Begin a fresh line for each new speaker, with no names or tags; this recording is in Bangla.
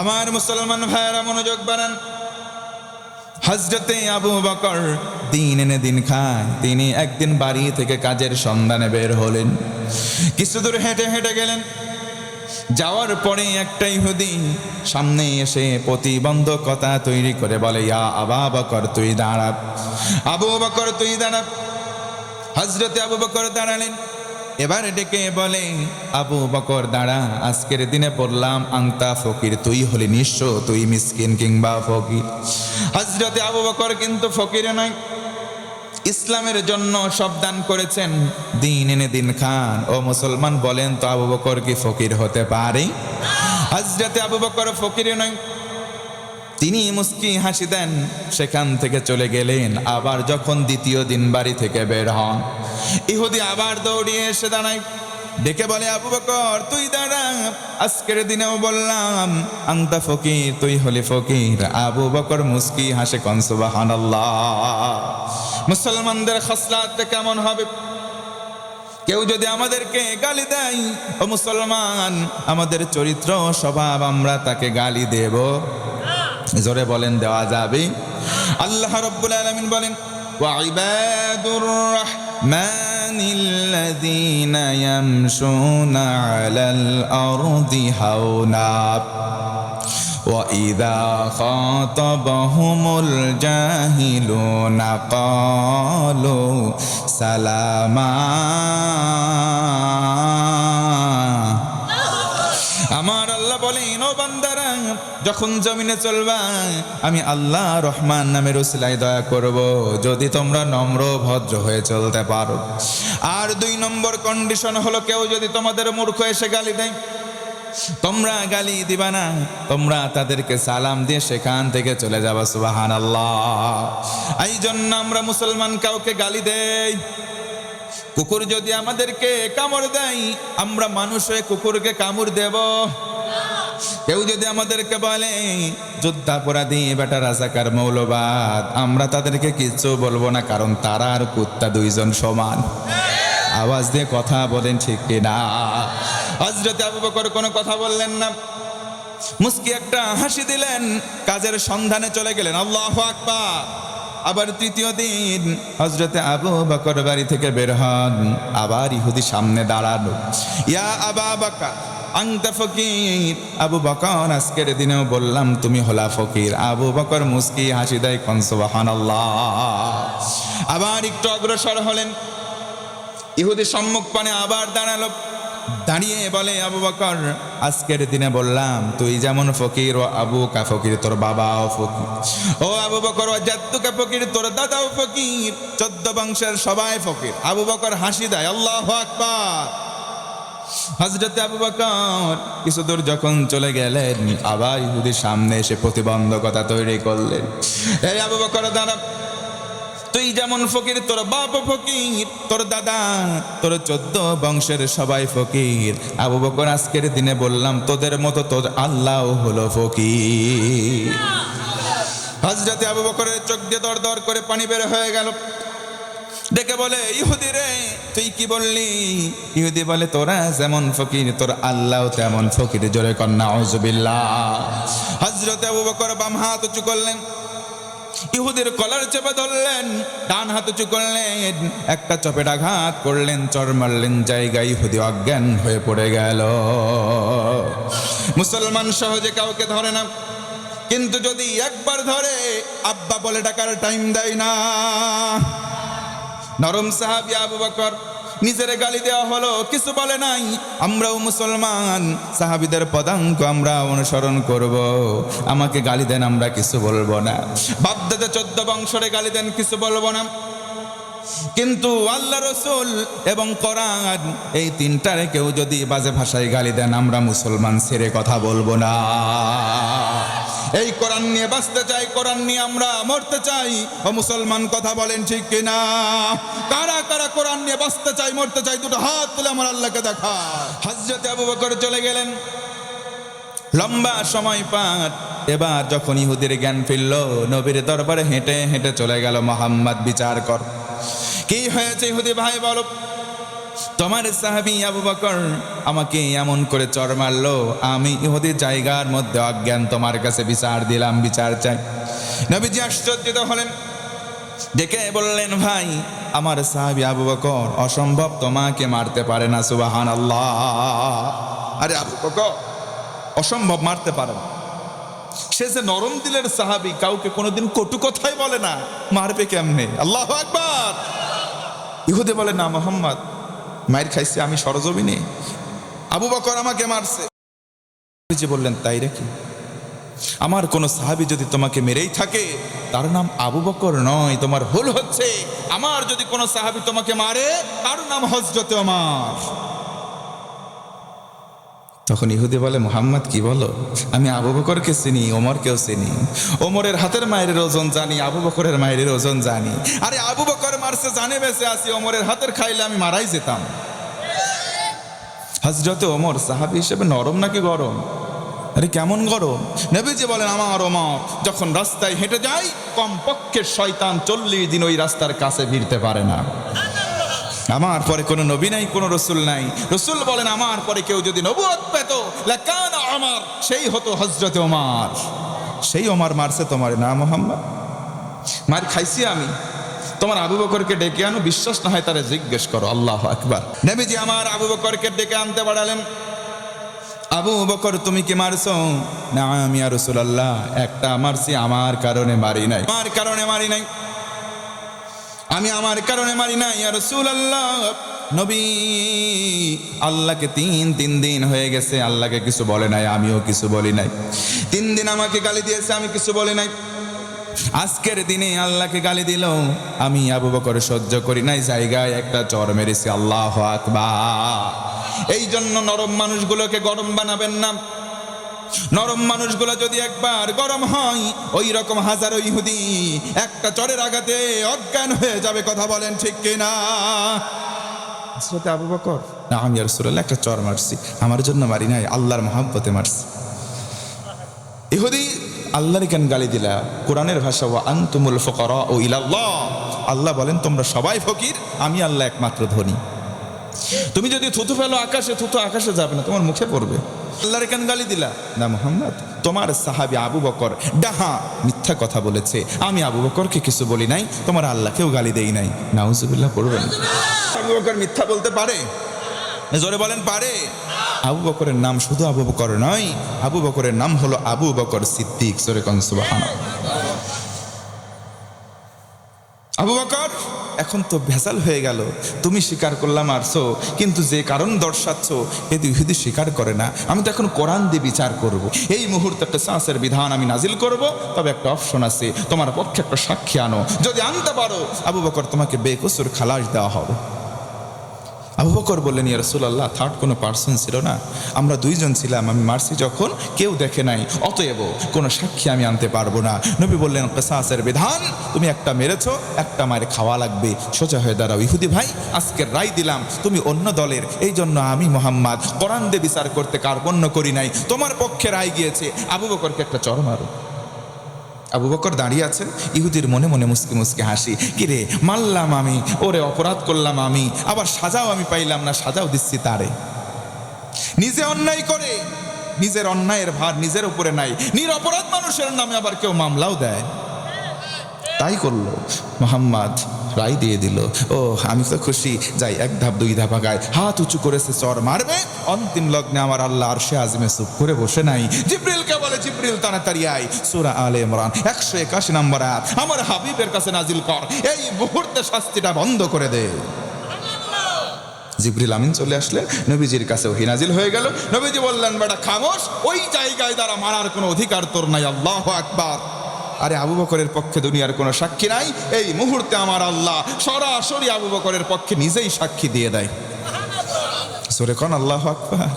আমার মুসলমান ভাইয়েরা মনোযোগ বানান হজরতে আবু বকর দিন এনে দিন খায়। তিনি একদিন বাড়ি থেকে কাজের সন্ধানে বের হলেন। কিছু দূর হেঁটে হেঁটে গেলেন। যাওয়ার পরে একটা ইহুদি সামনে এসে প্রতিবন্ধকতা তৈরি করে বলে, ইয়া আবা বকর, তুই দাঁড়া। আবু বকর তুই দাঁড়া। হজরতে আবু বকর দাঁড়ালেন। এবার ডেকে বলে, আবু বকর, দাঁড়া, আজকের দিনে বললাম আংতা ফকির, তুই হলি নিঃস্ব, তুই মিসকিন কিংবা ফকির। হজরতে আবু বকর কিন্তু ফকির নয়, ইসলামের জন্য সব দান করেছেন, দিন এনে দিন খান। ও মুসলমান বলেন, তো আবু বকর কি ফকির হতে পারে? হজরতে আবু বকর ফকির নয় তিনি মুস্কি হাসি দেন, সেখান থেকে চলে গেলেন, আবার যখন দ্বিতীয় দিন বাড়ি থেকে বের হন। ইহুদি আবার দৌড়িয়ে এসে দাঁড়ায়, ডেকে বলে, আবু বকর, তুই দাঁড়া, আজকের দিনেও বললাম, আন্তা ফকির, তুই হলি ফকির, আবু বকর মুস্কি হাসে কনসুবাহান মুসলমানদের খসলাত কেমন হবে? কেউ যদি আমাদেরকে গালি দেয়, ও মুসলমান, আমাদের চরিত্র, স্বভাব, আমরা তাকে গালি দেব। জোরে বলেন দেওয়া যাবে আল্লাহ রব্বুল আলামিন বলেন ওয়াইবাদুর রহমানিল্লাযীনা ইয়ামশুনা আলাল আরদি হাওনা وإذا خاطبهم الجاهلون قالوا سلاما যখন জমিনে চলবা, আমি আল্লাহ রহমান নামের উসিলাই দয়া করব, যদি তোমরা নম্র ভদ্র হয়ে চলতে পারো। আর দুই নম্বর কন্ডিশন হলো, কেউ যদি তোমাদের মূর্খ এসে গালি দেয়, তোমরা গালি দিবা না, তোমরা তাদেরকে সালাম দিয়ে সেখান থেকে চলে যাবা সুবাহান আল্লাহ এই জন্য আমরা মুসলমান কাউকে গালি দেই। কুকুর যদি আমাদেরকে কামড় দেয়, আমরা মানুষ কুকুরকে কামড় দেব। কেউ যদি আমাদেরকে বলে, যুদ্ধাপরাধী, বেটা রাজাকার, মৌলবাদ, আমরা তাদেরকে কিচ্ছু বলব না, কারণ তারা আর কুত্তা দুইজন সমান। আওয়াজ দিয়ে কথা বলেন ঠিক কিনা হজরতে আবু বকর কোনো কথা বললেন না। মুস্কি একটা হাসি দিলেন, কাজের সন্ধানে চলে গেলেন। আল্লাহ আকবার। আবার তৃতীয় দিন হজরতে আবু বকর বাড়ি থেকে বের হন, আবার ইহুদি সামনে দাঁড়ানো। ইয়া আবা বকর আংতা ফকির। আবু বকর আজকের দিনেও বললাম, তুমি হলা ফকির। আবু বকর মুস্কি হাসি দেয় কনসবাহান আবার একটু অগ্রসর হলেন। ইহুদি সম্মুখ পানে আবার দাঁড়াল। দাঁড়িয়ে বলে আবু বকর, আজকের দিনে বললাম, তুই যেমন ফকির, ও আবু কা ফকির, তোর বাবাও ফকির। ও আবু বকর, ও জাদ্দুকা ফকির, তোর দাদাও ফকির। চোদ্দ বংশের সবাই ফকির। আবু বকর হাসি দেয়, আল্লাহ আকবার। হজরত আবু বকর কিছু দূর যখন চলে গেলেন, আবার ইহুদির সামনে এসে প্রতিবন্ধকতা তৈরি করলেন। এই আবু বকর, দাঁড়া। তুই যেমন ফকির, তোর বাপ ফকির, তোর দাদা, তোর চোদ্দ বংশের সবাই ফকির। আবু বকর, আজকের দিনে বললাম, তোদের মতো তোর আল্লাহ হলো ফকির। হজরতে আবু বকরের চোখ দিয়ে দর দর করে পানি বের হয়ে গেল। ডেকে বলে, ইহুদি রে, তুই কি বললি? ইহুদি বলে, তোরা যেমন ফকির, তোর আল্লাহ তেমন ফকির। জোরে কন্যা অজবিল্লা হজরতে আবু বকর বাম হাত উঁচু করলেন। ইহুদের কলার চেপে ধরলেন, ডান হাত উঁচু করলেন, একটা চপের আঘাত করলেন, চর মারলেন, জায়গায় ইহুদি অজ্ঞান হয়ে পড়ে গেল। মুসলমান সহজে কাউকে ধরে না, কিন্তু যদি একবার ধরে, আব্বা বলে, ডাকার টাইম দেয় না। নরম সাহাবি আবু বকর নিজের গালি দেওয়া হলো, কিছু বলে নাই। আমরাও মুসলমান, সাহাবিদের পদাঙ্ক আমরা অনুসরণ করব। আমাকে গালি দেন, আমরা কিছু বলব না। বাপদাদা চোদ্দ বংশরে গালি দেন, কিছু বলব না। কিন্তু আল্লাহ রসুল এবং কোরআন, এই তিনটারে কেউ যদি বাজে ভাষায় গালি দেন, আমরা মুসলমান ছেড়ে কথা বলব না। এই কোরআন নিয়ে বাঁচতে চাই, কোরআন নিয়ে আমরা মরতে চাই। ও মুসলমান, কথা বলেন ঠিক কিনা? কারা কারা কোরআন নিয়ে বাঁচতে চাই, মরতে চাই, দুটো হাত তুলে আমার আল্লাহকে দেখা। হজরতে আবু বকর চলে গেলেন। লম্বা সময় পার, এবার যখন ইহুদির জ্ঞান ফিরল, নবীর দরবারে হেঁটে হেঁটে চলে গেল মোহাম্মদ, বিচার কর। কি হয়েছে ইহুদি ভাই বলো? তোমার সাহাবি আবু বকর আমাকে এমন করে চর মারলো। আমি ইহুদি জায়গার মধ্যে অজ্ঞান তোমার কাছে বিচার দিলাম, বিচার চাই। নবীজি আশ্চর্যিত হলেন। ডেকে বললেন, ভাই, আমার সাহাবি আবু বকর অসম্ভব তোমাকে মারতে পারে না সুবাহান আল্লাহ আরে আবু বকর, অসম্ভব মারতে পারে না। সে যে নরম দিলের সাহাবি, কাউকে কোনোদিন কটু কথাই বলে না। মারবে কেমনে? আল্লাহ আকবার। ইহুদে বলে, না, মোহাম্মদ মায়ের খাইছে, আমি সরজমিনে। আবু বকর আমাকে মারছে। যে বললেন, তাই রেখে আমার কোন সাহাবি যদি তোমাকে মেরেই থাকে, তার নাম আবু বকর নয়, তোমার ভুল হচ্ছে। আমার যদি কোনো সাহাবি তোমাকে মারে, তার নাম হজরতে আমার তখন ইহুদি বলে, মোহাম্মদ, কি বলো? আমি আবু বকরকে চিনি, ওমরকেও চিনি। ওমরের হাতের মায়ের ওজন জানি, আবু বকরের মায়ের ওজন জানি। আরে আবু বকর মারছে, জানে বেঁচে আছি, ওমরের হাতের খাইলে আমি মারাই যেতাম। হজরতে ওমর সাহাবি হিসেবে নরম নাকি গরম? আরে কেমন গরম? নেবেজি বলেন, আমার ওমর, যখন রাস্তায় হেঁটে যাই, কমপক্ষে শয়তান চল্লিশ দিন ওই রাস্তার কাছে ভিড়তে পারে না। আমার পরে কোনো নবী নাই, কোনো রসুল নাই। রসুল বলেন, আমার পরে কেউ যদি নবুয়ত পেত, লাকান আমার সেই হতো হজরতে ওমার। সেই ওমার মারছে তোমার না মোহাম্মদ? মার খাইছি আমি। তোমার আবু বকরকে ডেকে আনো, বিশ্বাস না হয় তারা জিজ্ঞেস করো, আল্লাহ আকবার। নবীজি আমার আবু বকরকে ডেকে আনতে বাড়ালেন। আবু বকর, তুমি কি মারছো? না, আমি আর রসুল আল্লাহ একটা মারছি, আমার কারণে মারি নাই। আমার কারণে মারি নাই? আমি আমার কারণে মারি না, ইয়া রাসূলুল্লাহ। নবী, আল্লাহকে তিন তিন দিন হয়ে গেছে, আল্লাহকে কিছু বলে নাই, আমিও কিছু বলি নাই। তিন দিন আমাকে গালি দিয়েছে, আমি কিছু বলি নাই। আজকের দিনে আল্লাহকে গালি দিল, আমি আবু বকর সহ্য করি নাই, জায়গায় একটা চর মেরেছি, আল্লাহ আকবার। এই জন্য নরম মানুষগুলোকে গরম বানাবেন না। নরম মানুষগুলো যদি একবার গরম হয় ওই রকম হাজারো ইহুদি একটা চরের আঘাতে অজ্ঞান হয়ে যাবে কথা বলেন ঠিক কিনা? হযরত আবু বকর? না আমি আর সুরাল্লাহ একটা চর মারছি আমার জন্য মারি নাই আল্লাহর মহাব্বতে মারছি। ইহুদি আল্লাহর কেন গালি দিলা কোরআনের ভাষা ও আন্তুমুল ফকরা ও ইলাল্লাহ। আল্লাহ বলেন তোমরা সবাই ফকির আমি আল্লাহ একমাত্র ধনী। তুমি যদি থুতু ফেলো আকাশে থুতু আকাশে যাবে না তোমার মুখে পড়বে। আল্লাহর কেন গালি দিলা? না মোহাম্মদ তোমার সাহাবি আবু বকর ডাহা মিথ্যা কথা বলেছে। আমি আবু বকরকে কিছু বলি নাই তোমার আল্লাহকেও গালি দেই নাই। নাউজুবিল্লাহ পড়বেন আবু বকর মিথ্যা বলতে পারে? জোরে বলেন পারে। আবু বকরের নাম শুধু আবু বকর নয় আবু বকরের নাম হলো আবু বকর সিদ্দিক জোরে কন আবু বকর? এখন তো ভেজাল হয়ে গেল। তুমি স্বীকার করলাম আরছো কিন্তু যে কারণ দর্শাচ্ছ এতে ইহুদি স্বীকার করে না। আমি তো এখন কোরআন দিয়ে বিচার করব। এই মুহূর্তে একটা সাঁসের বিধান আমি নাজিল করব, তবে একটা অপশন আছে, তোমার পক্ষে একটা সাক্ষী আনো। যদি আনতে পারো, আবু বকর তোমাকে বেকসুর খালাস দেওয়া হবে। আবু বকর বললেন, ইয়া রাসূলুল্লাহ, থার্ড কোনো পার্সন ছিল না। আমরা দুইজন ছিলাম, আমি মারছি যখন কেউ দেখে নাই। অতএব কোনো সাক্ষী আমি আনতে পারব না। নবী বললেন, কেসাসের বিধান, তুমি একটা মেরেছো, একটা মায়ের খাওয়া লাগবে। সোজা হয়ে দাঁড়াও, ইহুদি ভাই আজকের রায় দিলাম, তুমি অন্য দলের। এই জন্য আমি মোহাম্মদ, কোরআন দিয়ে বিচার করতে কার্পণ্য করি নাই। তোমার পক্ষে রায় গিয়েছে। আবু বকরকে একটা চর মারো। আবু বকর দাঁড়িয়ে আছেন। ইহুদির মনে মনে মুসকে মুসকে হাসি। কিরে, মারলাম আমি। ওরে অপরাধ করলাম আমি। আবার সাজাও আমি পাইলাম না, সাজাও দিচ্ছি তারে। নিজে অন্যায় করে, নিজের অন্যায়ের ভার নিজের উপরে নাই। নিরপরাধ মানুষের নামে আবার কেউ মামলাও দেয়। তাই করল। মোহাম্মদ রায় দিয়ে দিল। ও আমি তো খুশি। যাই, এক ধাপ, দুই ধাপ আগায় হাত উঁচু করেছে চর মারবে। অন্তিম লগ্নে আমার আল্লাহ আর সে আজমে চুপ করে বসে নাই। জিব্রিলকে জিব্রিল তাড়াতাড়ি আয় সুরা আলে ইমরান একশো একাশি নম্বর আয়াত। আমার হাবিবের কাছে নাজিল কর, এই মুহূর্তে শাস্তিটা বন্ধ করে দে। জিবরিল আমিন চলে আসলেন, নবীজির কাছে ওহি নাজিল হয়ে গেল। নবীজি বললেন, বেটা, খামোশ, ওই জায়গায় দ্বারা মারার কোনো অধিকার তোর নাই, আল্লাহ আকবার। আরে, আবু বকরের পক্ষে দুনিয়ার কোনো সাক্ষী নাই। এই মুহূর্তে আমার আল্লাহ সরাসরি আবু বকরের পক্ষে নিজেই সাক্ষী দিয়ে দেয়। সরে কন আল্লাহ আকবার